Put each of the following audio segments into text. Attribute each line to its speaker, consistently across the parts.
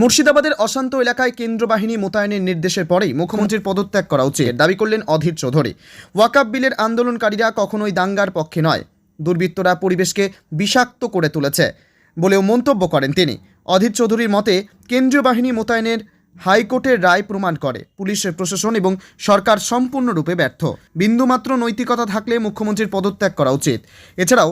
Speaker 1: মুর্শিদাবাদের অশান্ত এলাকায় কেন্দ্র বাহিনী মোতায়েনের নির্দেশের পরেই মুখ্যমন্ত্রীর পদত্যাগ করা উচিত। দাবি করলেন অধীর চৌধুরী। ওয়াকাব বিলের আন্দোলনকারীরা কখনোই দাঙ্গার পক্ষে নয়, দুর্বৃত্তরা পরিবেশকে বিষাক্ত করে তুলেছে বলেও মন্তব্য করেন তিনি। অধীর চৌধুরীর মতে, কেন্দ্রীয় বাহিনী মোতায়েনের হাইকোর্টের রায় প্রমাণ করে, পুলিশের প্রশাসন এবং সরকার সম্পূর্ণরূপে ব্যর্থ। বিন্দুমাত্র নৈতিকতা থাকলে মুখ্যমন্ত্রীর পদত্যাগ করা উচিত। এছাড়াও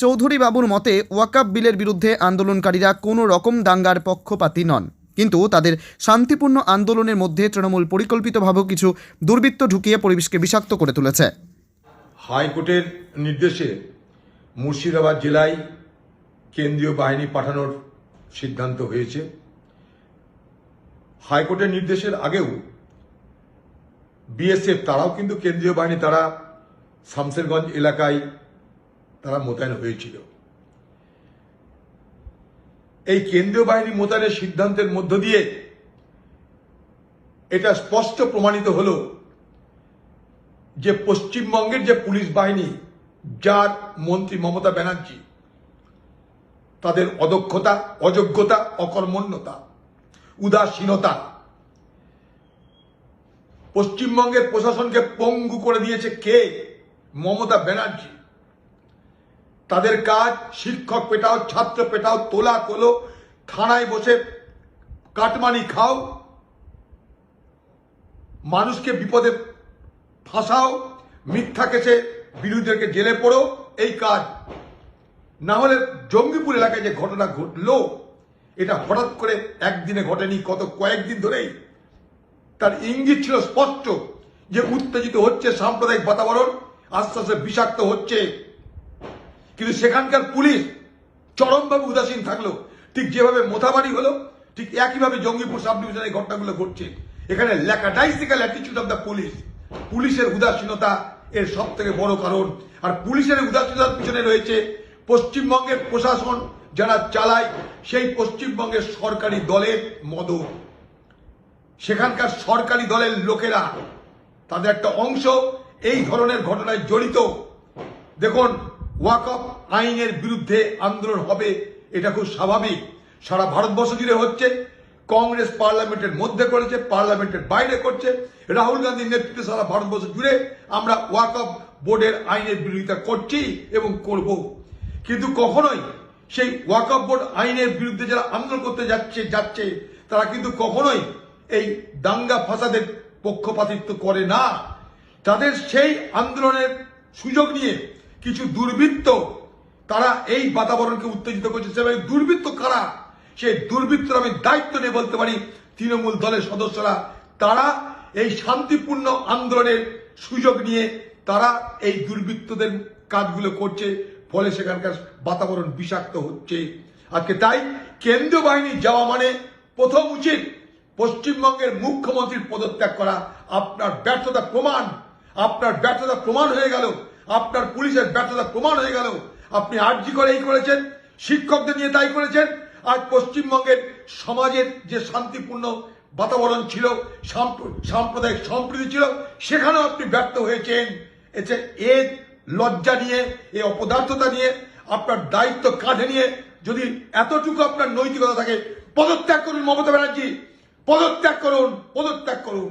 Speaker 1: চৌধুরী বাবুর মতে, ওয়াকাব বিলের বিরুদ্ধে আন্দোলনকারীরা কোনো রকম দাঙ্গার পক্ষপাতী নন। কিন্তু তাদের শান্তিপূর্ণ আন্দোলনের মধ্যে তৃণমূল পরিকল্পিতভাবে কিছু দুর্বৃত্ত ঢুকিয়ে পরিবেশকে বিষাক্ত করে তুলেছে।
Speaker 2: হাইকোর্টের নির্দেশে মুর্শিদাবাদ জেলায় কেন্দ্রীয় বাহিনী পাঠানোর সিদ্ধান্ত হয়েছে। হাইকোর্টের নির্দেশের আগেও বিএসএফ, তারাও কিন্তু কেন্দ্রীয় বাহিনী, তারা শামসেরগঞ্জ এলাকায় তারা মোতায়েন হয়েছিল। এই কেন্দ্রীয় বাহিনী মোতায়েনের সিদ্ধান্তের মধ্য দিয়ে এটা স্পষ্ট প্রমাণিত হলো যে পশ্চিমবঙ্গের যে পুলিশ বাহিনী, যার মন্ত্রী মমতা ব্যানার্জি, তাদের অদক্ষতা, অযোগ্যতা, অকর্মণ্যতা, উদাসীনতা পশ্চিমবঙ্গের প্রশাসনকে পঙ্গু করে দিয়েছে কে? মমতা ব্যানার্জি। তাদের কাজ, শিক্ষক পেটাও, ছাত্র পেটাও, তোলা তোলো, থানায় বসে কাটমানি খাও, মানুষকে বিপদে ফাঁসাও, মিথ্যা কেসে বিরোধীদেরকে জেলে পড়ো, এই কাজ। না হলে জঙ্গিপুর এলাকায় যে ঘটনা ঘটলো, এটা হঠাৎ করে একদিনে ঘটেনি, কত কয়েকদিন ধরেই। তার ইঙ্গিত ছিল স্পষ্ট, যে উত্তেজিত হচ্ছে সাম্প্রদায়িক বাতাবরণ, আস্তে আস্তে বিষাক্ত হচ্ছে। কিন্তু সেখানকার পুলিশ চরমভাবে উদাসীন থাকল। ঠিক যেভাবে মোথাবাড়ি হলো, ঠিক একইভাবে জঙ্গিপুর সাব ডিভিশনে ঘটনাগুলো ঘটছে। এখানে ল্যাকাডাইসিক্যাল অ্যাটিচিউড অফ দ্য পুলিশ পুলিশের উদাসীনতা এর সব থেকে বড় কারণ। আর পুলিশের উদাসীনতার পিছনে রয়েছে পশ্চিমবঙ্গের প্রশাসন যারা চালায়, সেই পশ্চিমবঙ্গের সরকারি দলের মদত সেখানকার সরকারি দলের লোকেরা তাদের একটা অংশ এই ধরনের ঘটনায় জড়িত। দেখুন ওয়াকফ আইনের বিরুদ্ধে আন্দোলন হবে, এটা খুব স্বাভাবিক। সারা ভারতবর্ষ জুড়ে হচ্ছে, কংগ্রেস পার্লামেন্টের মধ্যে করেছে, পার্লামেন্টের বাইরে করছে। রাহুল গান্ধীর নেতৃত্বে সারা ভারতবর্ষ জুড়ে আমরা ওয়াকফ বোর্ডের আইনের বিরোধিতা করছি এবং করব। কিন্তু কখনোই সেই ওয়াকফ বোর্ড আইনের বিরুদ্ধে যারা আন্দোলন করতে যাচ্ছে যাচ্ছে, তারা কিন্তু কখনোই এই দাঙ্গা ফাসাদের পক্ষপাতিত্ব করে না। তাদের সেই আন্দোলনের সুযোগ নিয়ে কিছু দুর্বৃত্ত তারা এই বাতাবরণকে উত্তেজিত করছে। সেভাবে দুর্বৃত্ত কারা? সেই দুর্বৃত্তর আমি দায়িত্ব নিয়ে বলতে পারি, তৃণমূল দলের সদস্যরা। তারা এই শান্তিপূর্ণ আন্দোলনের সুযোগ নিয়ে তারা এই দুর্বৃত্তদের কাজগুলো করছে, ফলে সেখানকার বাতাবরণ বিষাক্ত হচ্ছে। আজকে তাই কেন্দ্রীয় বাহিনী যাওয়া মানে প্রথম উচিত পশ্চিমবঙ্গের মুখ্যমন্ত্রীর পদত্যাগ করা। আপনার ব্যর্থতা প্রমাণ, আপনার ব্যর্থতা প্রমাণ হয়ে গেল। আপনার পুলিশের ব্যর্থতা প্রমাণ হয়ে গেল। আপনি আর্জি করে এই করেছেন, শিক্ষকদের নিয়ে তাই করেছেন। আজ পশ্চিমবঙ্গের সমাজের যে শান্তিপূর্ণ বাতাবরণ ছিল সাম্প্রদায়িক সম্প্রীতি ছিল, সেখানেও আপনি ব্যর্থ হয়েছেন। এতে এ লজ্জা নিয়ে, এ অপদার্থতা নিয়ে, আপনার দায়িত্ব কাঁধে নিয়ে যদি এতটুকু আপনার নৈতিকতা থাকে, পদত্যাগ করুন মমতা ব্যানার্জি, পদত্যাগ করুন পদত্যাগ করুন।